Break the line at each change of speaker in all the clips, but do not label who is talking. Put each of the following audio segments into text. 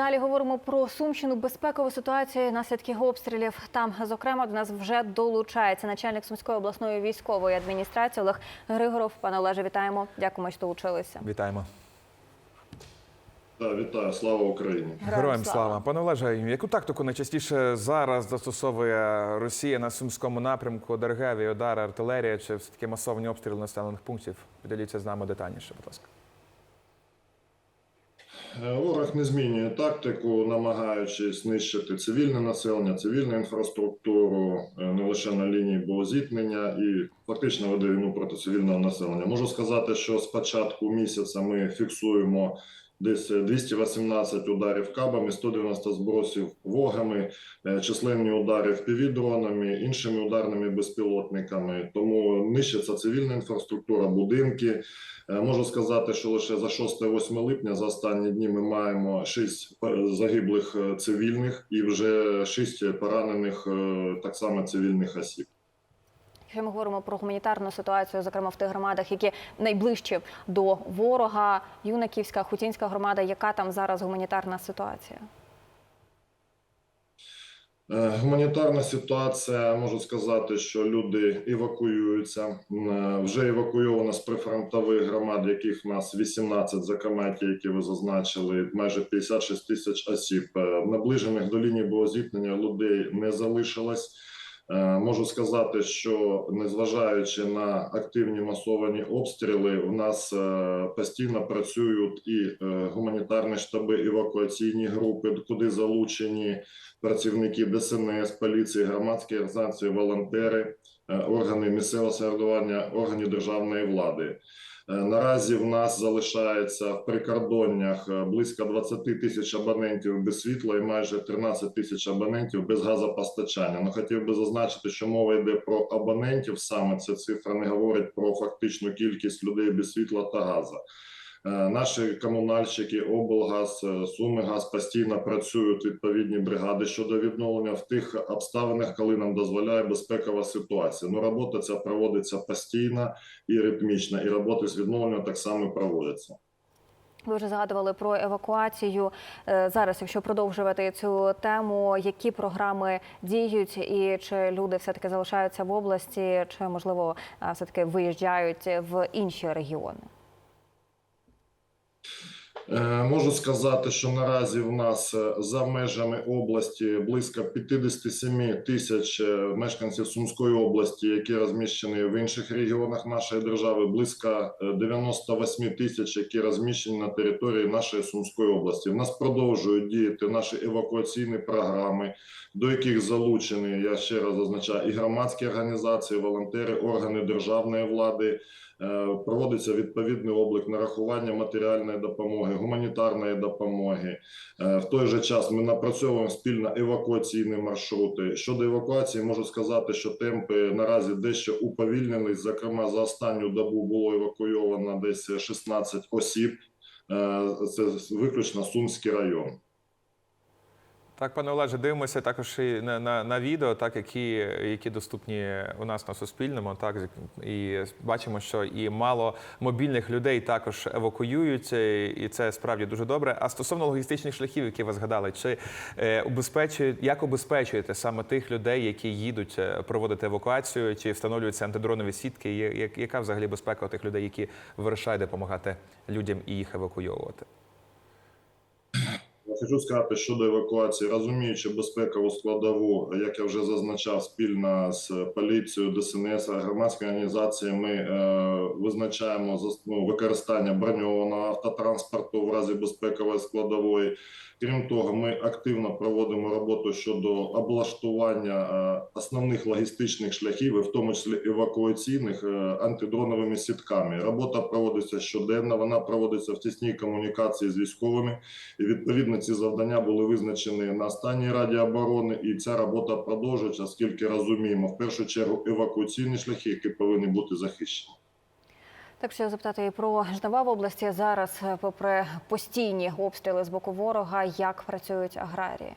Далі говоримо про Сумщину, безпекову ситуацію, наслідки обстрілів. Там, зокрема, до нас вже долучається начальник Сумської обласної військової адміністрації Олег Григоров. Пане Олеже, вітаємо. Дякуємо, що долучилися.
Вітаємо.
Так, вітаю, слава Україні.
Героям слава. Пане Олеже, яку тактику найчастіше зараз застосовує Росія на сумському напрямку? Дергеві, удари, артилерія чи все таки масовані обстріли населених пунктів? Поділіться з нами детальніше, будь ласка.
Е, Ворог не змінює тактику, намагаючись знищити цивільне населення, цивільну інфраструктуру е, не лише на лінії боєзіткнення і фактично веде війну проти цивільного населення. Можу сказати, що з початку місяця ми фіксуємо десь 218 ударів кабами, 190 збросів вогами, е, численні удари впівдронами, іншими ударними безпілотниками. Тому нищиться цивільна інфраструктура, будинки. Е, Можу сказати, що лише за 6-8 липня за останні дні ми маємо 6 загиблих е, цивільних і вже 6 поранених е, так само цивільних осіб.
Якщо ми говоримо про гуманітарну ситуацію, зокрема в тих громадах, які найближчі до ворога, Юнаківська, Хутінська громада, яка там зараз гуманітарна ситуація?
Е, Гуманітарна ситуація, можу сказати, що люди евакуюються. Вже евакуйовано з прифронтових громад, яких в нас 18, зокрема ті, які ви зазначили, майже 56 тисяч осіб. Е, Наближених до лінії боєзіткнення людей не залишилось. Е, Можу сказати, що незважаючи на активні масовані обстріли, у нас е, постійно працюють і е, гуманітарні штаби, евакуаційні групи, куди залучені працівники ДСНС, поліції, громадські організації, волонтери, е, органи місцевого самоврядування, органи державної влади. Е, Наразі в нас залишається в прикордоннях е, близько 20 тисяч абонентів без світла і майже 13 тисяч абонентів без газопостачання. Ну хотів би зазначити, що мова йде про абонентів. Саме ця цифра не говорить про фактичну кількість людей без світла та газу. Е, Наші комунальщики, облгаз, е, Сумигаз постійно працюють відповідні бригади щодо відновлення в тих обставинах, коли нам дозволяє безпекова ситуація. Ну робота ця проводиться постійно і ритмічно, і роботи з відновлення так само проводяться.
Ви вже згадували про евакуацію. Е, Зараз, якщо продовжувати цю тему, які програми діють, і чи люди все таки залишаються в області, чи можливо все таки виїжджають в інші регіони?
Е, Можу сказати, що наразі в нас е, за межами області близько 57 тисяч е, мешканців Сумської області, які розміщені в інших регіонах нашої держави, близько е, 98 тисяч, які розміщені на території нашої Сумської області. В нас продовжують діяти наші евакуаційні програми, до яких залучені, я ще раз зазначаю, і громадські організації, волонтери, органи державної влади. Е, Проводиться відповідний облік нарахування матеріальної допомоги, гуманітарної допомоги. Е, В той же час ми напрацьовуємо спільно евакуаційні маршрути. Щодо евакуації, можу сказати, що темпи наразі дещо уповільнились. Зокрема, за останню добу було евакуйовано десь 16 осіб. Е, Це виключно Сумський район.
Так, пане Олеже, дивимося також і на, на, на відео, так які, які доступні у нас на Суспільному. Так і бачимо, що і мало мобільних людей також евакуюються, і це справді дуже добре. А стосовно логістичних шляхів, які ви згадали, чи е, убезпечує, як обезпечуєте саме тих людей, які їдуть е, проводити евакуацію, чи встановлюються антидронові сітки? Яка взагалі безпека у тих людей, які вирішають допомагати людям і їх евакуйовувати?
Хочу сказати щодо евакуації, розуміючи безпекову складову, як я вже зазначав, спільно з поліцією, ДСНС, громадськими організаціями е, визначаємо ну, використання броньованого автотранспорту в разі безпекової складової. Крім того, ми активно проводимо роботу щодо облаштування е, основних логістичних шляхів, і в тому числі евакуаційних е, антидроновими сітками. Робота проводиться щоденно. Вона проводиться в тісній комунікації з військовими. І відповідно ці завдання були визначені на останній раді оборони, і ця робота продовжується, оскільки розуміємо в першу чергу евакуаційні шляхи, які повинні бути захищені.
Так що запитати і про жнива в області зараз, попри постійні обстріли з боку ворога, як працюють аграрії?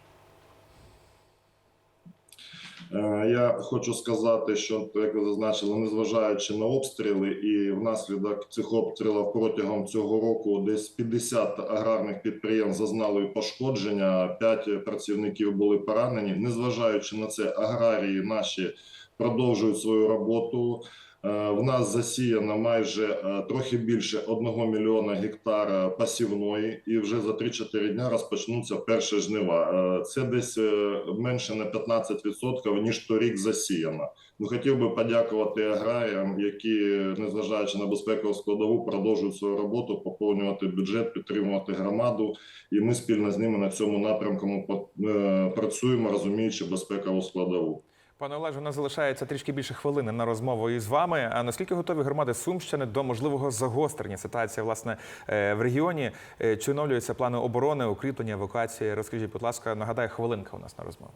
Е, Я хочу сказати, що як ви зазначили, незважаючи на обстріли, і внаслідок цих обстрілів протягом цього року десь 50 аграрних підприємств зазнали пошкодження, 5 працівників були поранені. Незважаючи на це, аграрії наші продовжують свою роботу. Е, В нас засіяно майже е, трохи більше 1 мільйона гектара пасівної, і вже за 3-4 дня розпочнуться перші жнива. Е, Це десь е, менше на 15% ніж торік засіяно. Ну хотів би подякувати аграріям, які, незважаючи на безпекову складову, продовжують свою роботу, поповнювати бюджет, підтримувати громаду. І ми спільно з ними на цьому напрямку е, працюємо, розуміючи безпекову складову.
Пане Олеже, у нас залишається трішки більше хвилини на розмову із вами. А наскільки готові громади Сумщини до можливого загострення ситуації власне е, в регіоні? Е, Чи оновлюються плани оборони, укріплення, евакуації? Розкажіть, будь ласка, нагадаю, хвилинка у нас на розмову.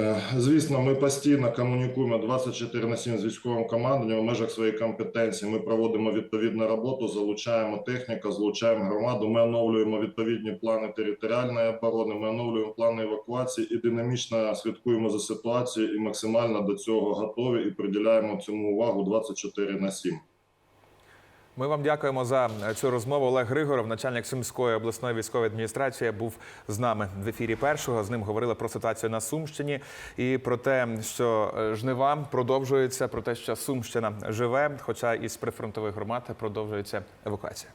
Е, Звісно, ми постійно комунікуємо 24 на 7 з військовим командуванням. У межах своєї компетенції ми проводимо відповідну роботу, залучаємо техніку, залучаємо громаду. Ми оновлюємо відповідні плани територіальної оборони. Ми оновлюємо плани евакуації і динамічно слідкуємо за ситуацією і максимально до цього готові і приділяємо цьому увагу 24 на 7.
Ми вам дякуємо за цю розмову. Олег Григоров, начальник Сумської обласної військової адміністрації, був з нами в ефірі першого. З ним говорили про ситуацію на Сумщині і про те, що е, жнива продовжуються, про те, що Сумщина живе, хоча із прифронтових громад продовжується евакуація.